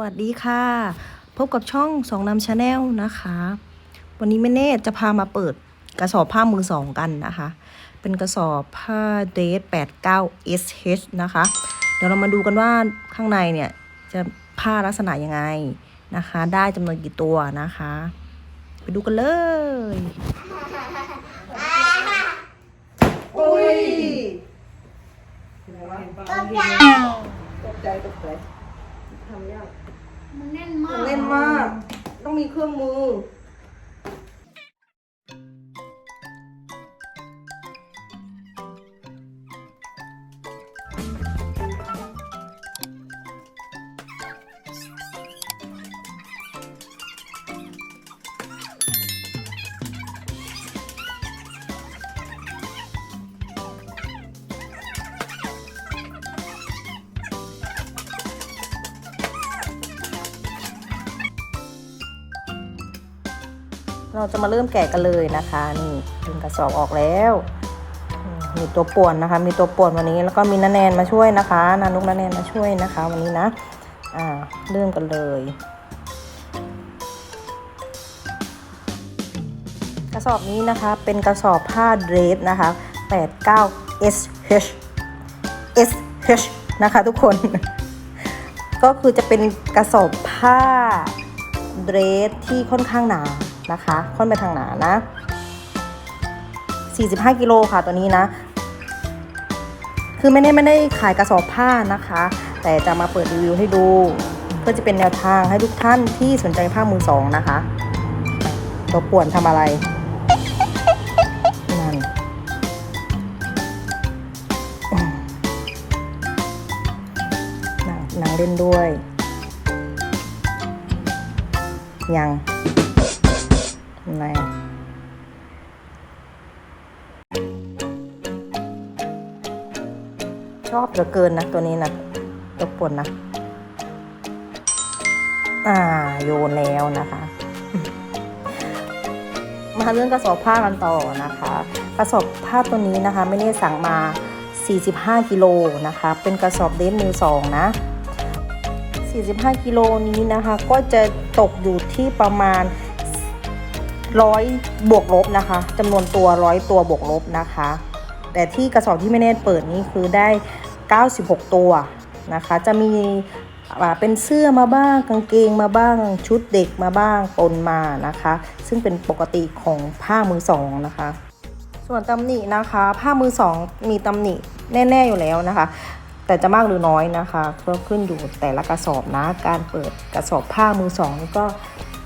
วัสดีค่ะ พบกับช่องสองนำชาแนลนะคะ วันนี้แม่เนตจะพามาเปิดกระสอบผ้ามือสองกันนะคะ เป็นกระสอบผ้าเดท89 SH นะคะ เดี๋ยวเรามาดูกันว่าข้างในเนี่ย จะผ้าลักษณะยังไงนะคะ ได้จำนวนกี่ตัวนะคะ ไปดูกันเลยอุ้ยตกใจตกใจตกใจ ทำยากมันแน่นมากเล่นมาก ต้องมีเครื่องมือ เราจะมาเริ่มแกะกันเลยนะคะ นี่ดึงกระสอบออกแล้ว มีตัวป่วนนะคะ มีตัวป่วนวันนี้แล้วก็มีนาแนนมาช่วยนะคะนานุกนาแนนมาช่วยนะคะ วันนี้นะอ่าเริ่มกันเลย กระสอบนี้นะคะเป็นกระสอบผ้าเดรสนะคะ 89 SH SH นะคะทุกคนก็คือจะเป็นกระสอบผ้าเดรสที่ค่อนข้างหนา นะคะค่อนไปทางหนานะ 45กิโลค่ะตัวนี้นะ คือไม่ได้ไม่ได้ขายกระสอบผ้านะคะ แต่จะมาเปิดรีวิวให้ดู เพื่อจะเป็นแนวทางให้ทุกท่านที่สนใจผ้ามือสองนะคะ ตัวป่วนทำอะไรนั่นอืมนางนางเล่นด้วย ยัง ไงชอบเหลือเกินนะตัวนี้นะตัวป่นนะ อ่าโยนแล้วนะคะ มาเรื่องกระสอบผ้ากันต่อนะคะ กระสอบผ้าตัวนี้นะคะ ไม่ได้สั่งมา 45 กิโลนะคะ เป็นกระสอบเดนมือสองนะ 45 กิโลนี้นะคะ ก็จะตกอยู่ที่ประมาณ 100บวกลบนะคะจำนวนตัว100ตัวบวกลบนะคะ แต่ที่กระสอบที่ไม่แน่เปิดนี้คือได้ 96 ตัวนะคะ จะมีเป็นเสื้อมาบ้าง กางเกงมาบ้าง ชุดเด็กมาบ้างปนมานะคะ ซึ่งเป็นปกติของผ้ามือสองนะคะ ส่วนตำหนินะคะ ผ้ามือสองมีตำหนิแน่ ๆอยู่แล้วนะคะ แต่จะมากหรือน้อยนะคะก็ขึ้นอยู่แต่ละกระสอบนะ การเปิดกระสอบผ้ามือสองนี่ก็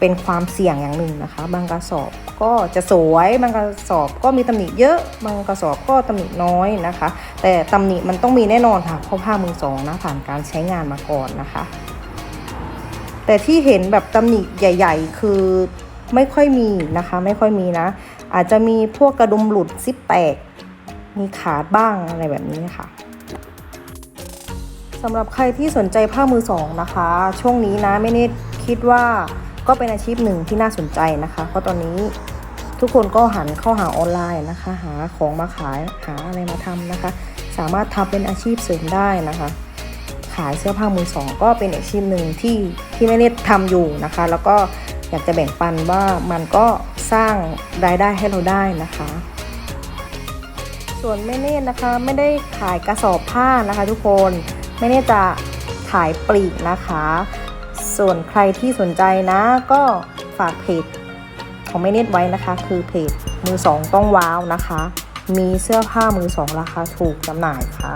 เป็นความเสี่ยงอย่างหนึ่งนะคะ บางกระสอบก็จะสวย บางกระสอบก็มีตำหนิเยอะ บางกระสอบก็ตำหนิน้อยนะคะ แต่ตำหนิมันต้องมีแน่นอนค่ะ เพราะผ้ามือสองนะผ่านการใช้งานมาก่อนนะคะ แต่ที่เห็นแบบตำหนิใหญ่ ๆ คือไม่ค่อยมีนะคะ ไม่ค่อยมีนะ อาจจะมีพวกกระดุมหลุดซิปแตก มีขาดบ้างอะไรแบบนี้ค่ะสำหรับใครที่สนใจผ้ามือสองนะคะ ช่วงนี้นะไม่เนตคิดว่า ก็เป็นอาชีพหนึ่งที่น่าสนใจนะคะเพราะตอนนี้ทุกคนก็หันเข้าหาออนไลน์นะคะ หาของมาขายหาอะไรมาทำนะคะ สามารถทำเป็นอาชีพเสริมได้นะคะ ขายเสื้อผ้ามือสอง ก็เป็นอาชีพหนึ่งที่ที่ไม่เนตทำอยู่นะคะ แล้วก็อยากจะแบ่งปันว่ามันก็สร้างรายได้ให้เราได้นะคะ ส่วนแม่เนตนะคะไม่ได้ขายกระสอบผ้านะคะ ทุกคนแม่เนตจะขายปลีกนะคะ ส่วนใครที่สนใจนะก็ฝากเพจของแม่เนตไว้นะคะ คือเพจมือสองต้องว้าวนะคะ มีเสื้อผ้ามือสองราคาถูกจำหน่ายค่ะ